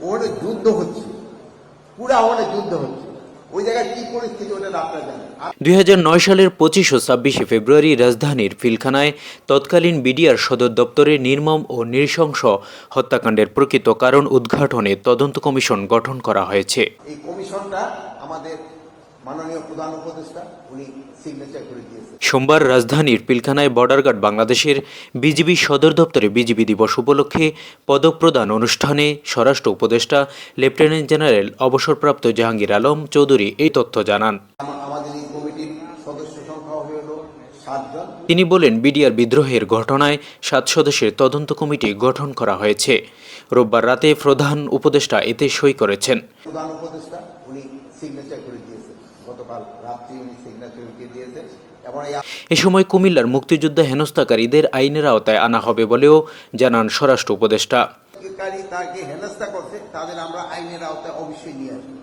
ওখানে যুদ্ধ হচ্ছে। পুরা ওখানে যুদ্ধ হচ্ছে। ওই জায়গায় কি পরিস্থিতি ওটা আপনারা জানেন। দুই সালের পঁচিশ ও ছাব্বিশে ফেব্রুয়ারি রাজধানীর ফিলখানায় তৎকালীন বিডিআর সদর দপ্তরে নির্মম ও নৃশংস হত্যাকাণ্ডের প্রকৃত কারণ উদ্ঘাটনে তদন্ত কমিশন গঠন করা হয়েছে। এই কমিশনটা আমাদের মাননীয় প্রধান উপদেষ্টা উনি সিগনেচার করে দিয়েছেন। সোমবার রাজধানীর পিলখানায় বর্ডার গার্ড বাংলাদেশের বিজিবি সদর দপ্তরে বিজিবি দিবস উপলক্ষে পদক প্রদান অনুষ্ঠানে স্বরাষ্ট্র উপদেষ্টা লেফটেন্যান্ট জেনারেল অবসরপ্রাপ্ত জাহাঙ্গীর আলম চৌধুরী এই তথ্য জানান। তিনি বলেন বিডিআর বিদ্রোহের ঘটনায় সাত সদস্যের তদন্ত কমিটি গঠন করা হয়েছে। রোববার রাতে প্রধান উপদেষ্টা এতে সই করেছেন। প্রধান উপদেষ্টা উনি সিগনেচার করে দিয়েছেন গতকাল রাত্রি উনি সিগনেচার করে দিয়েছেন এ সময় কুমিল্লার মুক্তিযোদ্ধা হেনস্থাকারীদের আইনের আওতায় আনা হবে বলেও জানান স্বরাষ্ট্র উপদেষ্টা। তাকে হেনস্থা করছে তাদের আমরা আইনের আওতায় অবশ্যই নিয়ে আসব।